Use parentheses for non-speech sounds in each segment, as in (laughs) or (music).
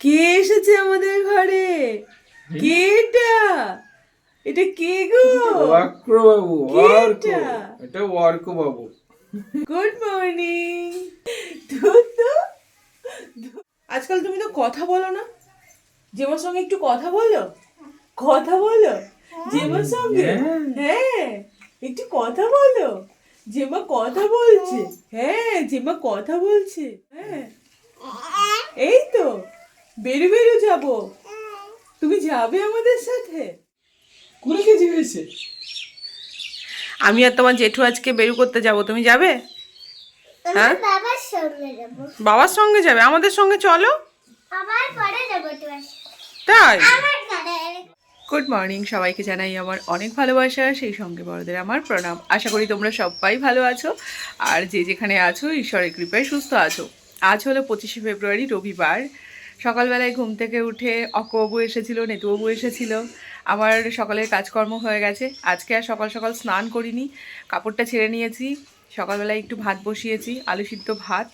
কে এসেছে আমাদের ঘরে? কে এটা এটা কে গো? ওয়াক্র বাবু এটা? এটা ওয়ার্ক বাবু গুড মর্নিং আজকাল তুমি তো কথা বলো না। জেমার সঙ্গে একটু কথা বলো। কথা বলো। জেমার সঙ্গে? হ্যাঁ। হ্যাঁ একটু কথা বলো। জেমা কথা বলছে। হ্যাঁ জেমা কথা বলছে। হ্যাঁ। এই তো। বেরো বেরো যাব। তুমি যাবে আমাদের সাথে? কুড়ি কেজি হয়েছে। আমি আর তোমার জেঠু আজকে বেরু করতে যাব। তুমি যাবে? হ্যাঁ? বাবার সঙ্গে যাব। বাবার সঙ্গে যাবে? আমাদের সঙ্গে চলো। আবার পরে যাব তাই? গুড মর্নিং সবাইকে জানাই আমার অনেক ভালোবাসা সেই সঙ্গে বড়দের আমার প্রণাম। আশা করি তোমরা সবাই ভালো আছো। আর যে যেখানে আছো ঈশ্বরের কৃপায় সুস্থ আছো। আজ হলো পঁচিশে ফেব্রুয়ারি রবিবার। সকালবেলায় ঘুম থেকে উঠে অকবাবু এসেছিল নেতুবাবু এসেছিল। আমার সকালের কাজকর্ম হয়ে গেছে। আজকে আর সকাল সকাল স্নান করিনি, কাপড়টা ছেড়ে নিয়েছি। সকালবেলায় একটু ভাত বসিয়েছি, আলু সিদ্ধ ভাত।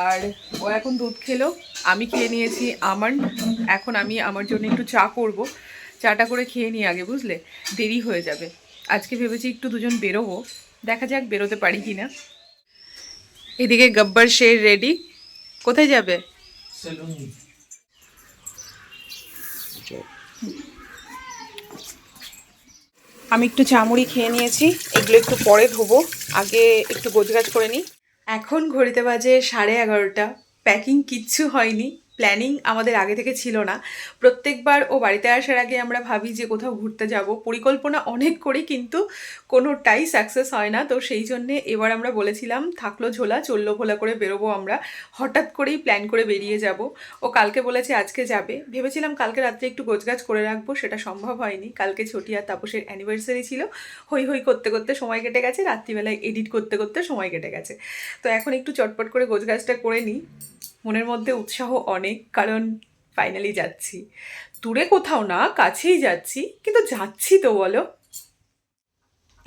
আর ও এখন দুধ খেলো, আমি খেয়ে নিয়েছি আমার এখন আমি আমার জন্য একটু চা করব। চাটা করে খেয়ে নিই আগে, বুঝলে? দেরি হয়ে যাবে। আজকে ভেবেছি একটু দুজন বেরোবো। দেখা যাক বেরোতে পারি কি না এদিকে গব্বর শের রেডি কোথায় যাবে? সেলুন। আমি একটু চামড়ি খেয়ে নিয়েছি এগুলো একটু পরে ধোবো আগে একটু গোছগাছ করে নিই। এখন ঘড়িতে বাজে সাড়ে এগারোটা প্যাকিং কিচ্ছু হয়নি। প্ল্যানিং আমাদের আগে থেকে ছিল না। প্রত্যেকবার ও বাড়িতে আসার আগে আমরা ভাবি যে কোথাও ঘুরতে যাব। পরিকল্পনা অনেক করি কিন্তু কোনোটাই সাকসেস হয় না। তো সেই জন্যে এবার আমরা বলেছিলাম, থাকল ঝোলা, চলল ভোলা করে বেরোবো আমরা। হঠাৎ করেই প্ল্যান করে বেরিয়ে যাব। ও কালকে বলেছে আজকে যাবে। ভেবেছিলাম কালকে রাত্রে একটু গোছগাছ করে রাখব, সেটা সম্ভব হয়নি। কালকে ছটি আর তাপসের অ্যানিভার্সারি ছিল। হই হই করতে করতে সময় কেটে গেছে। রাত্রিবেলায় এডিট করতে করতে সময় কেটে গেছে। তো এখন একটু চটপট করে গোছগাছটা করে নিই। মনের মধ্যে উৎসাহ অনেক, কারণ ফাইনালি যাচ্ছি। দূরে কোথাও না, কাছেই যাচ্ছি, কিন্তু যাচ্ছি তো বলো।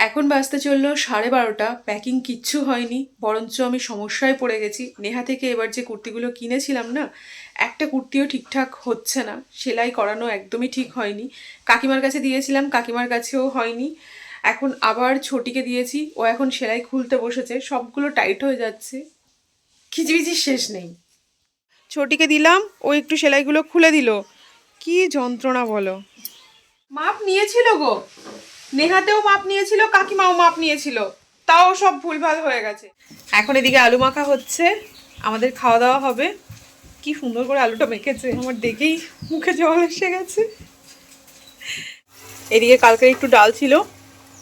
এখন বাজতে চলল সাড়ে বারোটা প্যাকিং কিচ্ছু হয়নি, বরঞ্চ আমি সমস্যায় পড়ে গেছি। নেহা থেকে এবার যে কুর্তিগুলো কিনেছিলাম না, একটা কুর্তিও ঠিকঠাক হচ্ছে না, সেলাই করানো একদমই ঠিক হয়নি। কাকিমার কাছে দিয়েছিলাম, কাকিমার কাছেও হয়নি। এখন আবার ছোটিকে দিয়েছি, ও এখন সেলাই খুলতে বসেছে, সবগুলো টাইট হয়ে যাচ্ছে। খিচিবিচির শেষ নেই। ছোটিকে দিলাম, ও একটু সেলাইগুলো খুলে দিল। কি যন্ত্রণা বলো। মাপ নিয়েছিল গো। নেহাতেও মাপ নিয়েছিল, কাকিমাও মাপ নিয়েছিল। তাও সব ভুলভাল হয়ে গেছে। এখন এদিকে আলু মাখা হচ্ছে, আমাদের খাওয়া দাওয়া হবে। কি সুন্দর করে আলুটা মেখেছে, আমার দেখেই মুখে জল এসে গেছে। এদিকে কালকে একটু ডাল ছিল,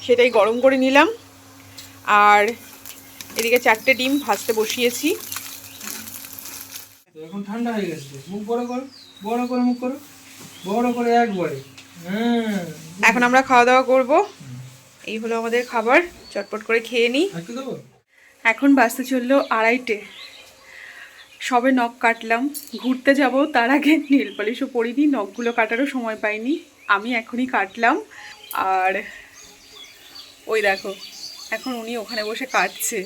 সেটাই গরম করে নিলাম। আর এদিকে চারটে ডিম ভাজতে বসিয়েছি। তো এখন ঠান্ডা হয়ে গেছে মুখ বড় করো বড় করে মুখ করো বড় করে একবারে। হ্যাঁ। এখন আমরা খাওয়া দাওয়া করব। এই হলো আমাদের খাবার চটপট করে খেয়ে নিই। এখন বাঁচতে চলল আড়াইটে। সবে নখ কাটলাম। ঘুরতে যাব তার আগে নীল পলিশও পরিনি নখগুলো কাটারও সময় পাইনি। আমি এখনই কাটলাম। আর ওই দেখো এখন উনি ওখানে বসে কাটছে।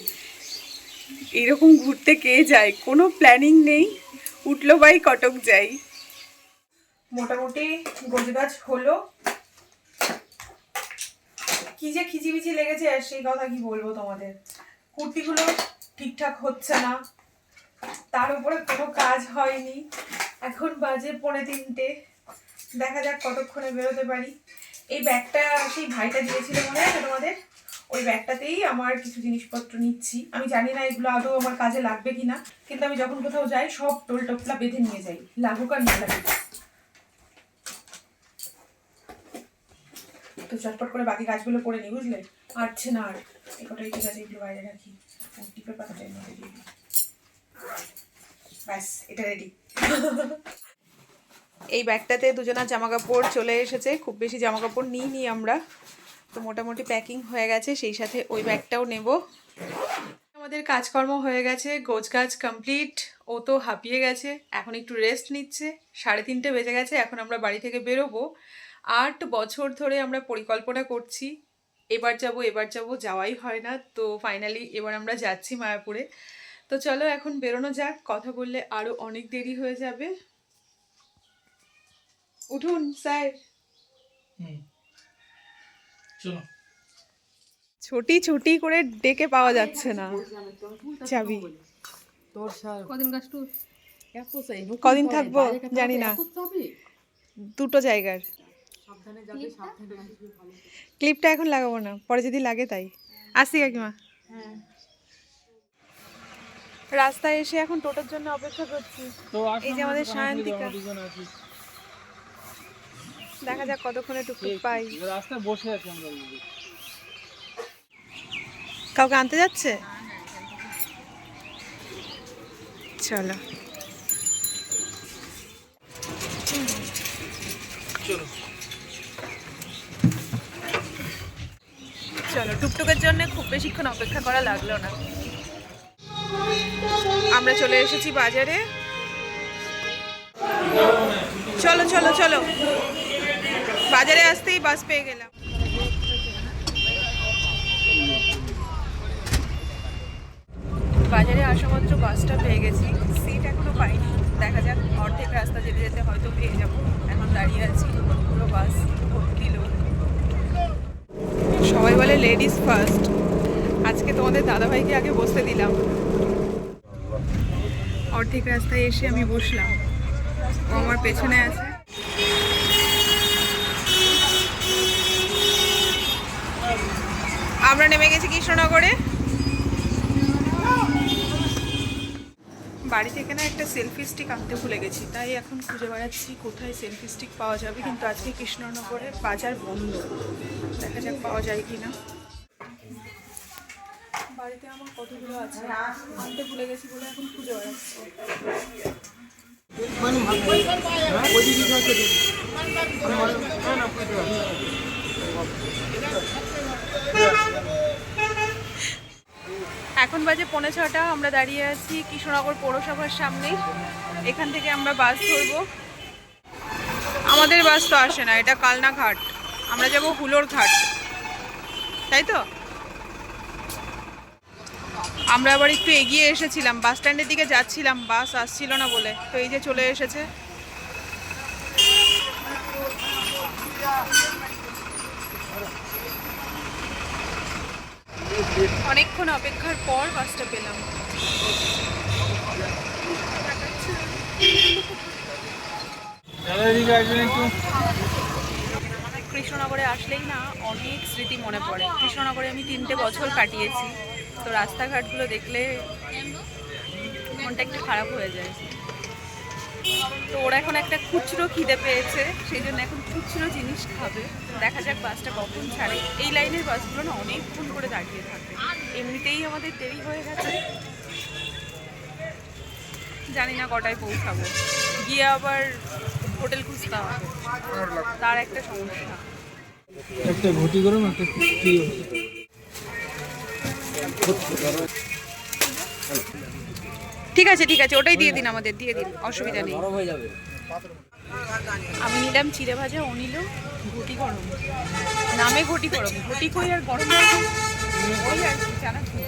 এইরকম ঘুরতে কে যায়? কোনো প্ল্যানিং নেই। উঠল বাই কটক যাই। মোটামুটি গোজগাছ হলো। কি যে খিচিবিচি লেগেছে সেই কথা কি বলব তোমাদের? কুর্তিগুলো ঠিকঠাক হচ্ছে না। তার উপরে কোনো কাজ হয়নি। এখন বাজে পৌনে তিনটে। দেখা যাক কতক্ষণে বেরোতে পারি। এই ব্যাগটা সেই ভাইটা দিয়েছিল, মনে আছে তোমাদের? ওই ব্যাগটাতেই আমার কিছু জিনিসপত্র নিচ্ছি। আমি জানি না এগুলো আদৌ আমার কাজে লাগবে কিনা, কিন্তু আমি যখন কোথাও যাই, সব টোল টোপলা বেঁধে নিয়ে যাই। লাগুক আর না লাগুক। তো চটপট করে বাকি কাজগুলো করে নিই বুঝলে? পারছে না আর। এটাই ঠিক আছে এগুলো বাইরে রাখি? টিপে পাতাটা এর মধ্যে দিয়ে দিই। ব্যাস, এটা রেডি এই ব্যাগটাতে দুজনের জামা কাপড় চলে এসেছে। খুব বেশি জামা কাপড় নিই নি আমরা। তো মোটামুটি প্যাকিং হয়ে গেছে, সেই সাথে ওই ব্যাগটাও নেব। আমাদের কাজকর্ম হয়ে গেছে গোছ কাজ কমপ্লিট ও তো হাঁপিয়ে গেছে, এখন একটু রেস্ট নিচ্ছে। সাড়ে তিনটে বেজে গেছে, এখন আমরা বাড়ি থেকে বেরোবো। আট বছর ধরে আমরা পরিকল্পনা করছি, এবার যাব এবার যাব, যাওয়াই হয় না। তো ফাইনালি এবার আমরা যাচ্ছি মায়াপুরে। তো চলো এখন বেরোনো যাক, কথা বললে আরও অনেক দেরি হয়ে যাবে। উঠুন, স্যার। হুম। চলো। ছোটি ছোটি করে ডেকে পাওয়া যাচ্ছে না। চাবি। কদিন থাকব জানি না। দুটো জায়গার। ক্লিপটা? এখন লাগাবো না পরে যদি লাগে তাই। আসি কাকিমা। রাস্তায় এসে এখন টোটোর জন্য অপেক্ষা করছি। তো এই যে আমাদের সায়ন্তিকা। দেখা যাক কতক্ষণে টুকটুক পাই। রাস্তায় বসে আছি আমরা কাউকে আনতে যাচ্ছে? চলো চলো। চলো টুকটুকের জন্য খুব বেশিক্ষণ অপেক্ষা করা লাগল না। আমরা চলে এসেছি বাজারে। চলো চলো চলো। বাজারে আসতেই বাস পেয়ে গেলাম। বাজারে আসা মাত্র বাসটা পেয়ে গেছি। সিট এখনও পাইনি। দেখা যাক অর্ধেক রাস্তা যেতে যেতে হয়তো পেয়ে যাব। এখন দাঁড়িয়ে আছি, পুরো বাস ভর্তি লোক। সবাই বলে লেডিস ফার্স্ট আজকে তোমাদের দাদাভাইকে আগে বসতে দিলাম। অর্ধেক রাস্তায় এসে আমি বসলাম। ও আমার পেছনে আছে। আমরা নেমে গেছি কৃষ্ণনগরে। বাড়ি থেকে না একটা সেলফি স্টিক আনতে ভুলে গেছি, তাই এখন খুঁজে বেড়াচ্ছি কোথায় সেলফি স্টিক পাওয়া যাবে, কিন্তু আজকে কৃষ্ণনগরে বাজার বন্ধ। দেখা যাক পাওয়া যায় কি না বাড়িতে আমার কতগুলো আছে, আনতে ভুলে গেছি বলে এখন খুঁজে বেড়াচ্ছি। এখন বাজে পৌনে ছটা, আমরা দাঁড়িয়ে আছি কৃষ্ণনগর পৌরসভার সামনে। এখান থেকে আমরা বাস ধরবো। আমাদের বাস তো আসে না, এটা কালনা ঘাট। আমরা যাব হুলোর ঘাট। তাই তো? আমরা আবার একটু এগিয়ে এসেছিলাম, বাস স্ট্যান্ডের দিকে যাচ্ছিলাম, বাস আসছিল না বলে। তো এই যে চলে এসেছে। অনেকক্ষণ অপেক্ষার পর বাসটা পেলাম। কৃষ্ণনগরে আসলেই না অনেক স্মৃতি মনে পড়ে। কৃষ্ণনগরে আমি তিনটে বছর কাটিয়েছি। তো রাস্তাঘাটগুলো দেখলে মনটা একটু খারাপ হয়ে যায়। তো ওরা এখন একটা খুচরো খিদে পেয়েছে, সেই জন্য এখন খুচরো জিনিস খাবে। দেখা যাক বাসটা কখন ছাড়ে। এই লাইনের বাসগুলো না অনেকক্ষণ করে দাঁড়িয়ে থাকে। এমনিতেই আমাদের দেরি হয়ে গেছে। জানি না কটায় পৌঁছাবো। গিয়ে আবার হোটেল খুঁজতে হবে। তার একটা সমস্যা। একটা ঘটি একটা ঠিক আছে ঠিক আছে ওটাই দিয়ে দিন আমাদের দিয়ে দিন অসুবিধা নেই। আমি নিলাম চিড়ে ভাজা ও নিল ঘটি গরম। নামে ঘটি গরম ঘটি কই আর গরম ওই আর কি চানাচুর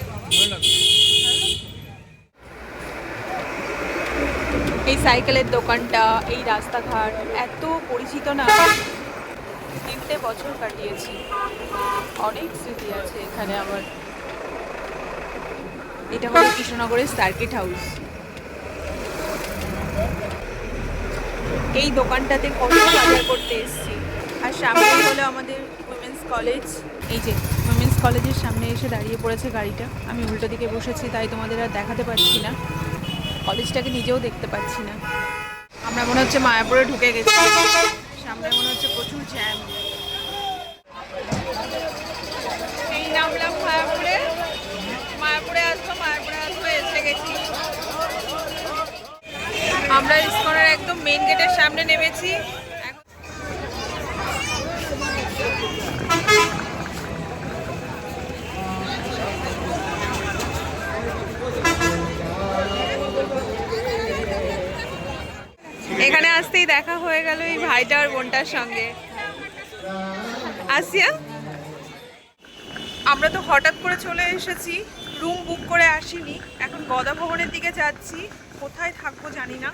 এই সাইকেলের দোকানটা এই রাস্তাঘাট এত পরিচিত না। তিনটে বছর কাটিয়েছি। অনেক স্মৃতি আছে এখানে আমার। এটা হলো কৃষ্ণনগরের সার্কিট হাউস এই দোকানটাতে কত বাজার করতে এসেছি। আর সামনে হলো আমাদের উইমেন্স কলেজ এই যে উইমেন্স কলেজের সামনে এসে দাঁড়িয়ে পড়েছে গাড়িটা। আমি উল্টো দিকে বসেছি, তাই তোমাদের আর দেখাতে পারছি না। কলেজটাকে নিজেও দেখতে পাচ্ছি না। আমরা মনে হচ্ছে মায়াপুরে ঢুকে গেছি। সামনে মনে হচ্ছে প্রচুর জ্যাম এই নামলাম মায়াপুরে। গেছি। আমরা ইস্কনের একদম মেইন গেটের সামনে নেমেছি। এখানে আসতেই দেখা হয়ে গেল এই ভাইটা আর বোনটার সঙ্গে। আসিয়া? আমরা তো হঠাৎ করে চলে এসেছি রুম বুক করে আসিনি, এখন গদা ভবনের দিকে যাচ্ছি, কোথায় থাকব জানি না।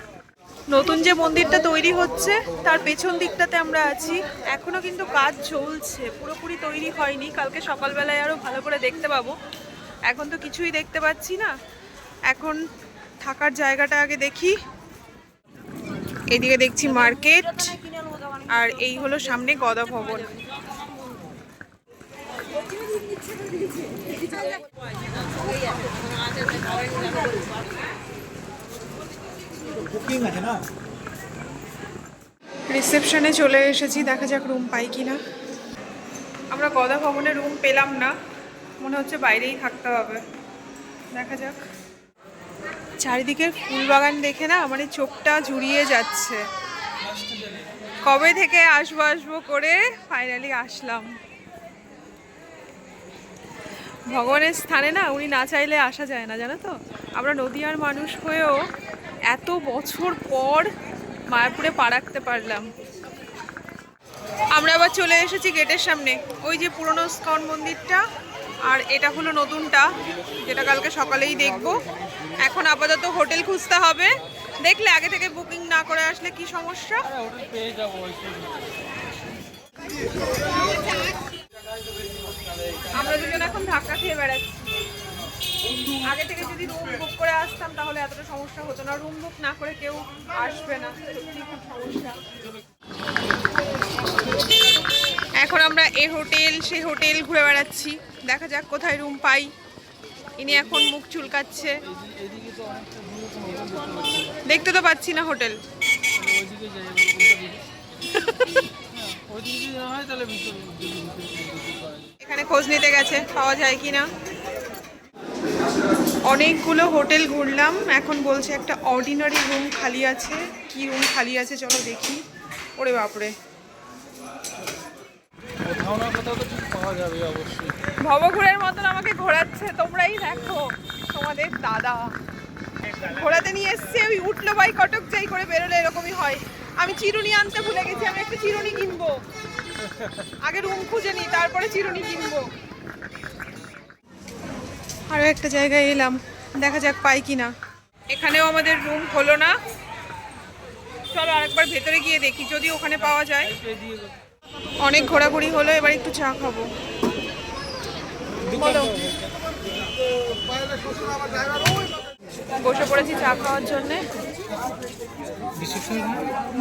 নতুন যে মন্দিরটা তৈরি হচ্ছে, তার পেছন দিকটাতে আমরা আছি, এখনও কিন্তু কাজ চলছে, পুরোপুরি তৈরি হয়নি, কালকে সকালবেলায় আরও ভালো করে দেখতে পাবো। এখন তো কিছুই দেখতে পাচ্ছি না, এখন থাকার জায়গাটা আগে দেখি। এদিকে দেখছি মার্কেট, আর এই হলো সামনে গদা ভবন বুকিং আছে না রিসেপশনে চলে এসেছি, দেখা যাক রুম পাই কি না আমরা গদা ভবনে রুম পেলাম না, মনে হচ্ছে বাইরেই থাকতে হবে। দেখা যাক। চারিদিকের ফুল বাগান দেখে না মানে চোখটা জুড়িয়ে যাচ্ছে। কবে থেকে আসব আসব করে ফাইনালি আসলাম। ভগবানের স্থানে না উনি না চাইলে আসা যায় না, জানো তো? আমরা নদিয়ার মানুষ হয়েও এত বছর পর মায়াপুরে পা রাখতে পারলাম। আমরা আবার চলে এসেছি গেটের সামনে। ওই যে পুরনো স্কন মন্দিরটা আর এটা হলো নতুনটা, যেটা কালকে সকালেই দেখব। এখন আপাতত হোটেল খুঁজতে হবে। দেখলে আগে থেকে বুকিং না করে আসলে কি সমস্যা? আমরা দুজন এখন ধাক্কা খেয়ে বেড়াচ্ছি। আগে থেকে যদি রুম বুক করে আসতাম, তাহলে এতটা সমস্যা হতো না। রুম বুক না করে কেউ আসবে না। এখন আমরা এ হোটেল, সে হোটেল ঘুরে বেড়াচ্ছি। দেখা যাক কোথায় রুম পাই। ইনি এখন মুখ চুলকাচ্ছে। দেখতে তো পাচ্ছি না হোটেল। এখানে খোঁজ নিতে গেছে, পাওয়া যায় কি না অনেকগুলো হোটেল ঘুরলাম। এখন বলছে একটা অর্ডিনারি রুম খালি আছে। কি রুম খালি আছে চলো দেখি। ওরে বাপরে। ভবঘুরের মতন আমাকে ঘোরাচ্ছে, তোমরাই দেখো। তোমাদের দাদা। ঘোরাতে নিয়ে এসছে, ওই উঠল বাই কটক যাই করে বেরোলে এরকমই হয়। আমি চিরুনি আনতে ভুলে গেছি, আমি একটা চিরুনি কিনবো। আগে রুম খুঁজে নিই তারপরে চিরুনি কিনবো। আরও একটা জায়গায় এলাম। দেখা যাক পাই কি না এখানেও আমাদের রুম হলো না। চলো আরেকবার ভেতরে গিয়ে দেখি যদি ওখানে পাওয়া যায়। অনেক ঘোরাঘুরি হলো এবার একটু চা খাব। বলো। বসে পড়েছি চা খাওয়ার জন্য।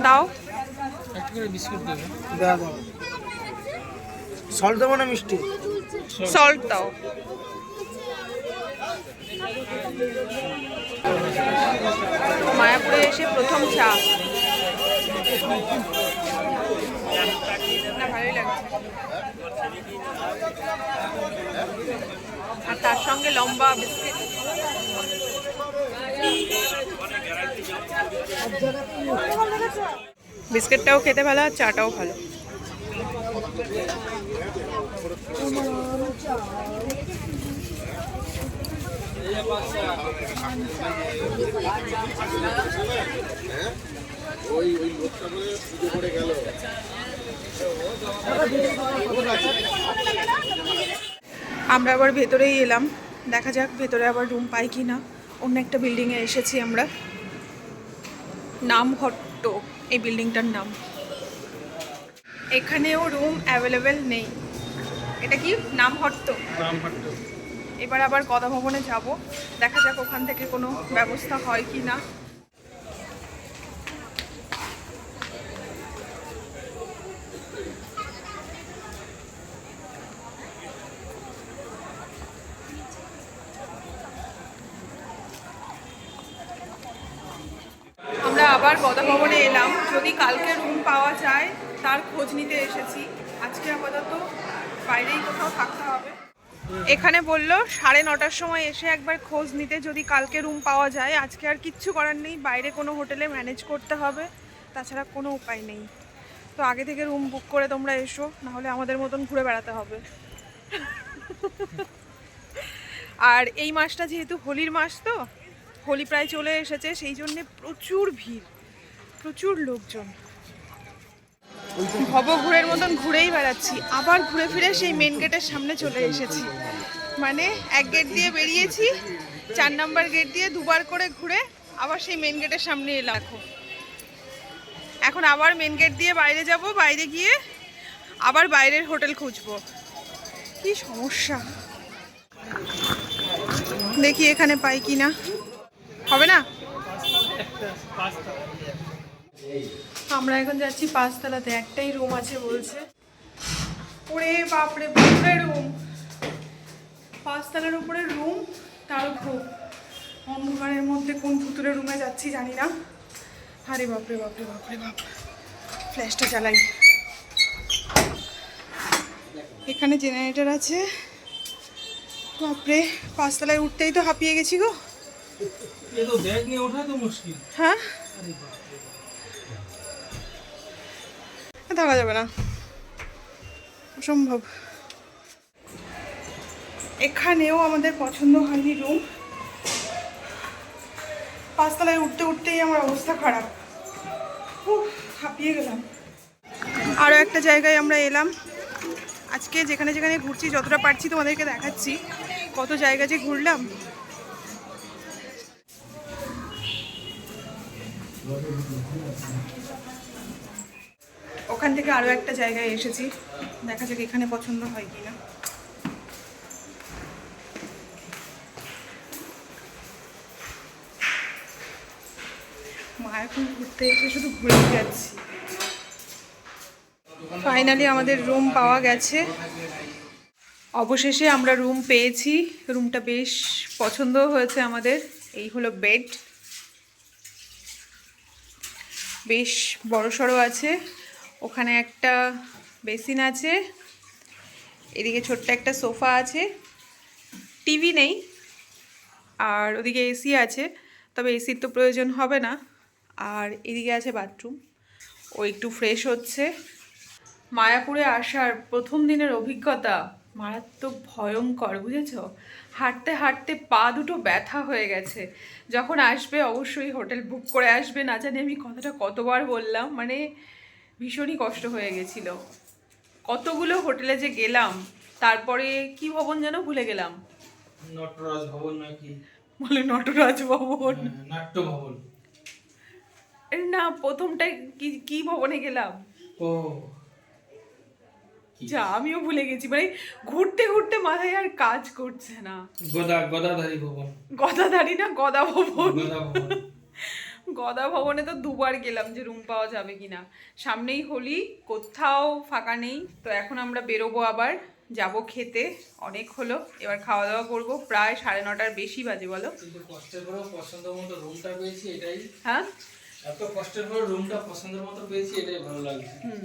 দাও। সল্ট দেবো না মিষ্টি? সল্ট দাও। মায়াপুরে এসে প্রথম চা। ভালোই লাগছে। আর তার সঙ্গে লম্বা বিস্কিট। বিস্কিটটাও খেতে ভালো আর চাটাও ভালো। আমরা আবার ভেতরেই এলাম। দেখা যাক ভেতরে আবার রুম পাই কি না অন্য একটা বিল্ডিংয়ে এসেছি আমরা। নাম হট্ট এই বিল্ডিংটার নাম। এখানেও রুম অ্যাভেলেবেল নেই। এটা কি? নাম হট্ট রামহাট্ট এবার আবার গদা ভবনে যাব। দেখা যাক ওখান থেকে কোনো ব্যবস্থা হয় কি না। আমরা আবার গদা ভবনে এলাম। যদি কালকে রুম পাওয়া যায়, তার খোঁজ নিতে এসেছি। আজকে আপাতত বাইরেই কোথাও থাকতে হবে। এখানে বলল, সাড়ে নটার সময় এসে একবার খোঁজ নিতে, যদি কালকে রুম পাওয়া যায়, আজকে আর কিচ্ছু করার নেই, বাইরে কোনো হোটেলে ম্যানেজ করতে হবে, তাছাড়া কোনো উপায় নেই। তো আগে থেকে রুম বুক করে তোমরা এসো, নাহলে আমাদের মতন ঘুরে বেড়াতে হবে। আর এই মাসটা যেহেতু হোলির মাস তো, হোলি প্রায় চলে এসেছে, সেই জন্যে প্রচুর ভিড়, প্রচুর লোকজন। ভবঘুরের মতন ঘুরেই বেড়াচ্ছি। আবার ঘুরে ফিরে সেই মেন গেটের সামনে চলে এসেছি। মানে এক গেট দিয়ে বেরিয়েছি, চার নাম্বার গেট দিয়ে দুবার করে ঘুরে আবার সেই মেন গেটের সামনে এলাম। এখন আবার মেন গেট দিয়ে বাইরে যাব, বাইরে গিয়ে আবার বাইরের হোটেল খুঁজবো। কি সমস্যা? দেখি এখানে পাই কি না হবে না? আমরা এখন যাচ্ছি পাঁচতলাতে একটাই রুম আছে বলছে। ওরে বাপরে বাপরে রুম পাঁচতলার উপরে রুম তার ঘুম অন্ধকারের মধ্যে কোন ভুতুরে রুমে যাচ্ছি জানি না। আরে বাপরে বাপরে বাপরে বাপ ফ্ল্যাশটা চালাই এখানে জেনারেটর আছে। বাপরে পাঁচতলায় উঠতেই তো হাঁপিয়ে গেছি গো। হ্যাঁ? থাকা যাবে না। অসম্ভব। এখানেও আমাদের পছন্দ হয়নি রুম পাঁচতলায় উঠতে উঠতেই আমার অবস্থা খারাপ। হাঁপিয়ে গেলাম। আরও একটা জায়গায় আমরা এলাম। আজকে যেখানে যেখানে ঘুরছি, যতটা পারছি তোমাদেরকে দেখাচ্ছি, কত জায়গা যে ঘুরলাম। ওখান থেকে আরও একটা জায়গায় এসেছি। দেখা যাক এখানে পছন্দ হয় কি কিনা মায়াপুর ঘুরতে এসে শুধু ঘুরে যাচ্ছি। ফাইনালি আমাদের রুম পাওয়া গেছে। অবশেষে আমরা রুম পেয়েছি। রুমটা বেশ পছন্দ হয়েছে আমাদের। এই হলো বেড বেশ বড়সড় আছে। ওখানে একটা বেসিন আছে, এদিকে ছোট্ট একটা সোফা আছে, টিভি নেই, আর ওদিকে এসি আছে, তবে এসির তো প্রয়োজন হবে না, আর এদিকে আছে বাথরুম, ও একটু ফ্রেশ হচ্ছে। মায়াপুরে আসার প্রথম দিনের অভিজ্ঞতা মারাত্মক ভয়ঙ্কর, বুঝেছ? হাঁটতে হাঁটতে পা দুটো ব্যথা হয়ে গেছে। যখন আসবে অবশ্যই হোটেল বুক করে আসবে, না জানি আমি কথাটা কতবার বললাম মানে ভীষণই কষ্ট হয়ে গেছিল। কতগুলো হোটেলে যে গেলাম তারপরে কি ভবন যেন ভুলে গেলাম? নটরাজ ভবন নাকি? বলে নটরাজ ভবন। হ্যাঁ, নাট্য ভবন। না প্রথমটাই কি কি ভবনে গেলাম? ও। যা আমিও ভুলে গেছি। মানে ঘুরতে ঘুরতে মাথায় আর কাজ করছে না। গদা গদাধারী ভবন। গদাধারী না গদা ভবন। গদা ভবন। গদা ভবনে তো দুবার গেলাম যে রুম পাওয়া যাবে কিনা। সামনেই হোলি কোথাও ফাঁকা নেই। তো এখন আমরা বেরোবো আবার যাব খেতে। অনেক হলো এবার খাওয়া দাওয়া করব। প্রায় সাড়ে নটার বেশি বাজে বলো? কষ্টের পছন্দ মতো রুমটা পেয়েছি এটাই। হ্যাঁ? এত কষ্টের পরে রুমটা পছন্দের মতো পেয়েছি এটাই ভালো লাগছে। হুম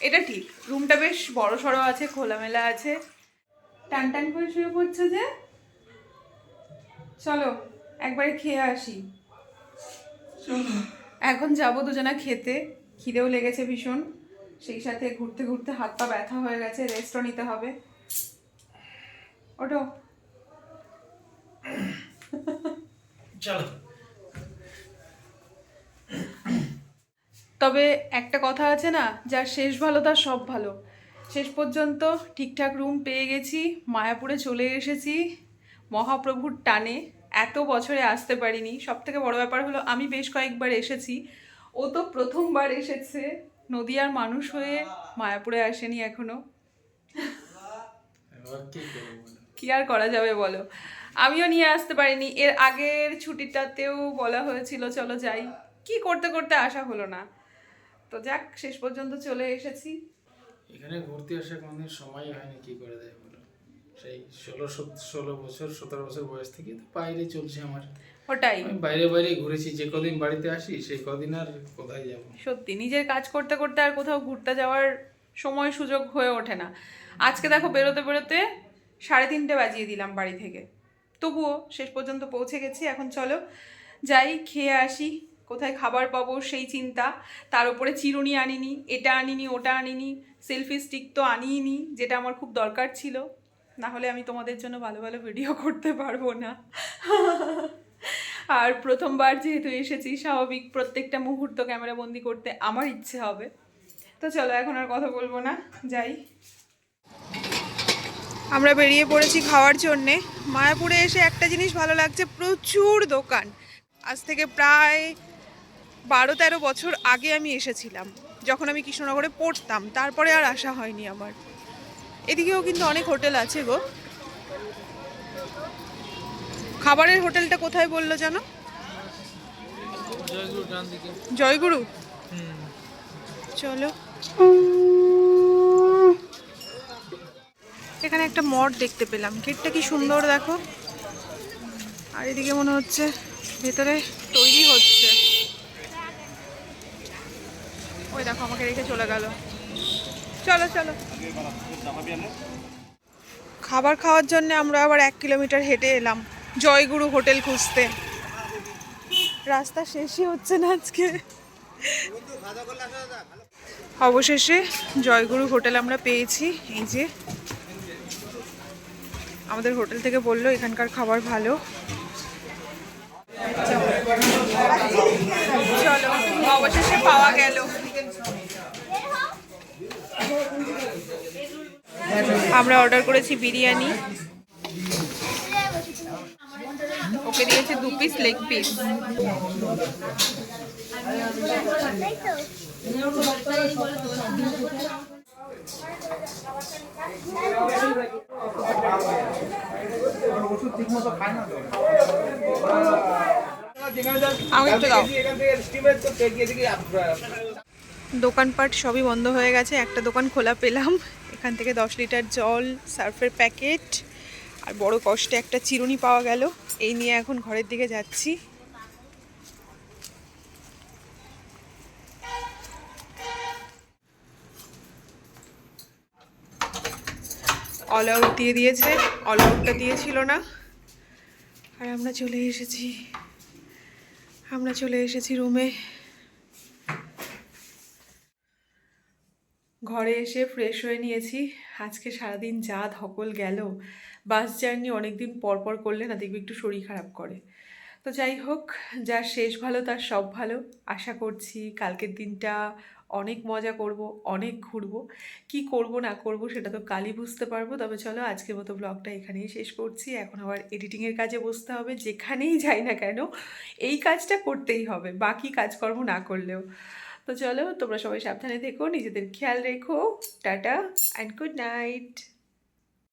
এটা ঠিক। রুমটা বেশ বড় সড়ো আছে খোলামেলা আছে। টান টান করে শুয়ে পড়ছে যে? চলো একবারে খেয়ে আসি। এখন যাব দুজনা খেতে। খিদেও লেগেছে ভীষণ। সেই সাথে ঘুরতে ঘুরতে হাত পা ব্যথা হয়ে গেছে রেস্টও নিতে হবে। ওটো চলো। তবে একটা কথা আছে না যার শেষ ভালো তার সব ভালো। শেষ পর্যন্ত ঠিকঠাক রুম পেয়ে গেছি মায়াপুরে চলে এসেছি মহাপ্রভুর টানে। এত বছরে আসতে পারিনি। সব থেকে বড় ব্যাপার হলো আমি বেশ কয়েকবার এসেছি। ও তো প্রথমবার এসেছে। নদিয়ার মানুষ হয়ে মায়াপুরে আসেনি এখনও। কি আর করা যাবে বলো? আমিও নিয়ে আসতে পারিনি। এর আগের ছুটিটাতেও বলা হয়েছিল চলো যাই। কি করতে করতে আসা হলো না। তো যাক শেষ পর্যন্ত চলে এসেছি। এখানে ঘুরতে আসা কোনোদিন সময় হয়নি কি করে দেয় সেই ষোলো ষোলো বছর সতেরো বছর বয়স থেকে তো বাইরে চলছে আমার। ওটাই। আমি বাইরে বাইরে ঘুরেছি যে কদিন বাড়িতে আসি সেই কদিন আর কোথায় যাব? সত্যি নিজের কাজ করতে করতে আর কোথাও ঘুরতে যাওয়ার সময় সুযোগ হয়ে ওঠে না। আজকে দেখো বেরোতে বেরোতে সাড়ে তিনটে বাজিয়ে দিলাম বাড়ি থেকে। তবুও শেষ পর্যন্ত পৌঁছে গেছি এখন চলো যাই খেয়ে আসি কোথায় খাবার পাবো সেই চিন্তা। তার উপরে চিরুনি আনিনি এটা আনিনি ওটা আনিনি সেলফি স্টিক তো আনিনি যেটা আমার খুব দরকার ছিল। না হলে আমি তোমাদের জন্য ভালো ভালো ভিডিও (laughs) করতে পারব না। আর প্রথমবার যেহেতু এসেছি, স্বাভাবিক প্রত্যেকটা মুহূর্ত ক্যামেরা বন্দি করতে আমার ইচ্ছে হবে। তো চলো, এখন আর কথা বলব না, যাই। আমরা বেরিয়ে পড়েছি খাওয়ার জন্যে। মায়াপুরে এসে একটা জিনিস ভালো লাগছে, প্রচুর দোকান। আজ থেকে প্রায় বারো তেরো বছর আগে আমি এসেছিলাম, যখন আমি কৃষ্ণনগরে পড়তাম। তারপরে আর আসা হয়নি আমার। এদিকেও কিন্তু অনেক হোটেল আছে গো। খাবারের হোটেলটা কোথায় বলল জানো? জয়গুরু। চলো। এখানে একটা মঠ দেখতে পেলাম। গেটটা কি সুন্দর দেখো। আর এদিকে মনে হচ্ছে ভেতরে তৈরি হচ্ছে। ওই দেখো, আমাকে রেখে চলে গেল। চলো চলো। খাবার খাওয়ার জন্য আমরা আবার এক কিলোমিটার হেঁটে এলাম। জয়গুরু হোটেল খুঁজতে। রাস্তা শেষই হচ্ছে না আজকে। অবশেষে জয়গুরু হোটেল আমরা পেয়েছি। এই যে আমাদের হোটেল থেকে বলল, এখানকার খাবার ভালো। চলো, অবশেষে পাওয়া গেল। আমরা অর্ডার করেছি বিরিয়ানি। ওকে দিয়েছে দু পিস লেগ পিস আমাকে একটু দাও। দোকানপাট সবই বন্ধ হয়ে গেছে, একটা দোকান খোলা পেলাম। এখান থেকে দশ লিটার জল, সার্ফের প্যাকেট, আর বড় কষ্টে একটা চিরুনি পাওয়া গেল। এই নিয়ে এখন ঘরের দিকে যাচ্ছি। অল আউট দিয়ে দিয়েছে, অল আউটটা দিয়েছিল না। আর আমরা চলে এসেছি। আমরা চলে এসেছি রুমে। ঘরে এসে ফ্রেশ হয়ে নিয়েছি। আজকে সারাদিন যা ধকল গেল বাস জার্নি অনেকদিন পর পর করলে না দেখবি একটু শরীর খারাপ করে। তো যাই হোক, যার শেষ ভালো তার সব ভালো। আশা করছি কালকের দিনটা অনেক মজা করব, অনেক ঘুরবো। কি করব না করব সেটা তো কালই বুঝতে পারব। তবে চলো আজকের মতো ব্লগটা এখানেই শেষ করছি। এখন আবার এডিটিংয়ের কাজে বসতে হবে, যেখানেই যাই না কেন, এই কাজটা করতেই হবে। বাকি কাজকর্ম না করলেও। তো চলো তোমরা সবাই সাবধানে থেকো নিজেদের খেয়াল রেখো। Tata and good night